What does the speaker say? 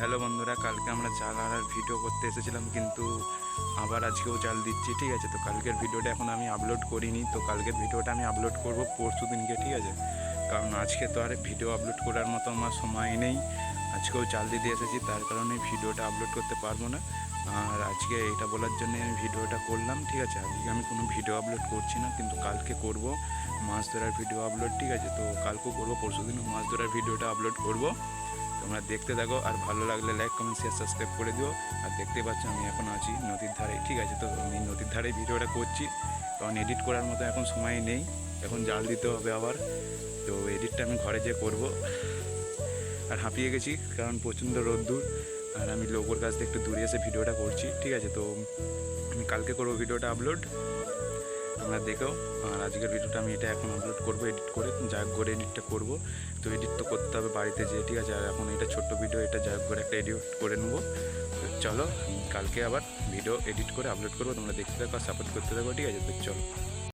কাল আর ভিডিও করতে এসেছিলাম, কিন্তু আবার আজকেও চাল দিচ্ছি, ঠিক আছে? তো কালকের ভিডিওটা এখন আমি আপলোড করিনি, তো কালকের ভিডিওটা আমি আপলোড করব পরশু দিনকে, ঠিক আছে? কারণ আজকে তো আর ভিডিও আপলোড করার মতো আমার সময় নেই। আজকেও চাল দিতে এসেছি, তার কারণে ভিডিওটা আপলোড করতে পারব না। আর আজকে এটা বলার জন্য আমি ভিডিওটা করলাম, ঠিক আছে? আজকে আমি কোনো ভিডিও আপলোড করছি না, কিন্তু কালকে করব। মাছ ধরার ভিডিও আপলোড ঠিক আছে? তো কালকেও করব, পরশু দিনও মাছ ধরার ভিডিওটা আপলোড করব। তোমরা দেখতে থাকো আর ভালো লাগলে লাইক কমেন্ট শেয়ার সাবস্ক্রাইব করে দিও। আর দেখতে পাচ্ছ আমি এখন আছি নদীর ধারে। ঠিক আছে, তো আমি নদীর ধারে ভিডিওটা করছি। কারণ এডিট করার মতো এখন সময় নেই। এখন জাল দিতে হবে আবার। তো এডিটটা আমি ঘরে যেয়ে করব। আর হাঁপিয়ে গেছি কারণ প্রচণ্ড রোদ্দুর। আর আমি লোকর কাছ থেকে একটু দূরে এসে ভিডিওটা করছি। ঠিক আছে, তো আমি কালকে করব ভিডিওটা আপলোড তোমরা দেখো। আর আজকের ভিডিওটা আমি এটা এখন আপলোড করব এডিট করে, যা করে এডিটটা করব। তো এডিট তো করতে হবে বাড়িতে যে ঠিক আছে? আর এখন এটা ছোট্ট ভিডিও এটা যা করে একটা এডিট করে নেব। তো চলো, কালকে আবার ভিডিও এডিট করে আপলোড করব। তোমরা দেখতে থাকো সাপোর্ট করতে থাকো, ঠিক আছে? তো চলো।